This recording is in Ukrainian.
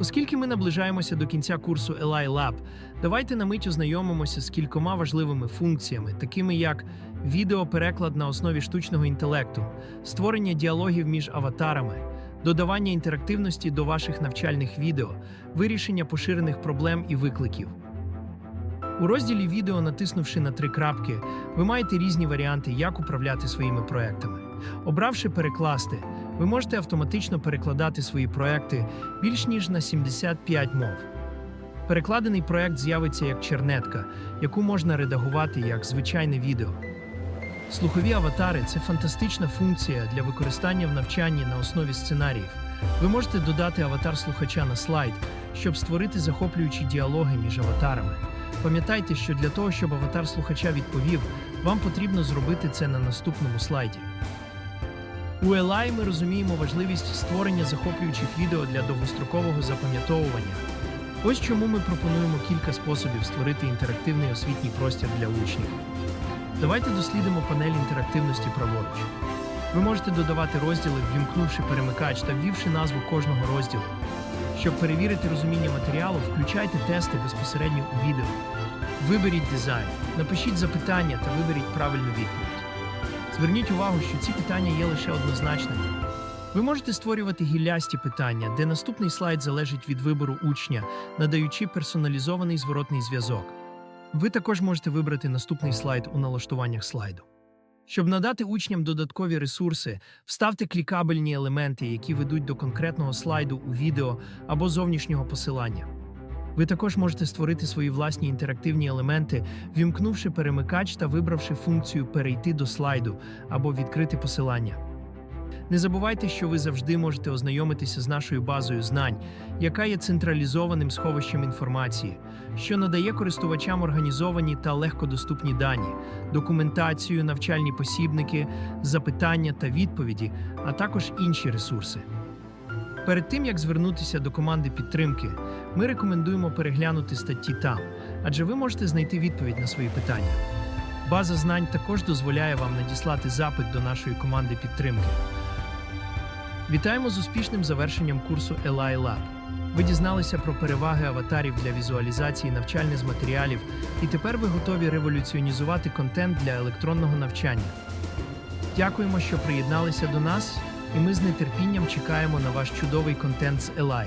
Оскільки ми наближаємося до кінця курсу LI Lab, давайте на мить ознайомимося з кількома важливими функціями, такими як відеопереклад на основі штучного інтелекту, створення діалогів між аватарами, додавання інтерактивності до ваших навчальних відео, вирішення поширених проблем і викликів. У розділі відео, натиснувши на три крапки, ви маєте різні варіанти, як управляти своїми проектами. Обравши перекласти, ви можете автоматично перекладати свої проекти більш ніж на 75 мов. Перекладений проект з'явиться як чернетка, яку можна редагувати як звичайне відео. Слухові аватари це фантастична функція для використання в навчанні на основі сценаріїв. Ви можете додати аватар слухача на слайд, щоб створити захоплюючі діалоги між аватарами. Пам'ятайте, що для того, щоб аватар слухача відповів, вам потрібно зробити це на наступному слайді. У LI ми розуміємо важливість створення захоплюючих відео для довгострокового запам'ятовування. Ось чому ми пропонуємо кілька способів створити інтерактивний освітній простір для учнів. Давайте дослідимо панель інтерактивності праворуч. Ви можете додавати розділи, ввімкнувши перемикач та ввівши назву кожного розділу. Щоб перевірити розуміння матеріалу, включайте тести безпосередньо у відео. Виберіть дизайн, напишіть запитання та виберіть правильну відповідь. Зверніть увагу, що ці питання є лише однозначними. Ви можете створювати гіллясті питання, де наступний слайд залежить від вибору учня, надаючи персоналізований зворотний зв'язок. Ви також можете вибрати наступний слайд у налаштуваннях слайду. Щоб надати учням додаткові ресурси, вставте клікабельні елементи, які ведуть до конкретного слайду у відео або зовнішнього посилання. Ви також можете створити свої власні інтерактивні елементи, вімкнувши перемикач та вибравши функцію Перейти до слайду або відкрити посилання. Не забувайте, що ви завжди можете ознайомитися з нашою базою знань, яка є централізованим сховищем інформації, що надає користувачам організовані та легкодоступні дані, документацію, навчальні посібники, запитання та відповіді, а також інші ресурси. Перед тим як звернутися до команди підтримки, ми рекомендуємо переглянути статті там, адже ви можете знайти відповідь на свої питання. База знань також дозволяє вам надіслати запит до нашої команди підтримки. Вітаємо з успішним завершенням курсу LI Lab. Ви дізналися про переваги аватарів для візуалізації навчальних матеріалів, і тепер ви готові революціонізувати контент для електронного навчання. Дякуємо, що приєдналися до нас, і ми з нетерпінням чекаємо на ваш чудовий контент з LI.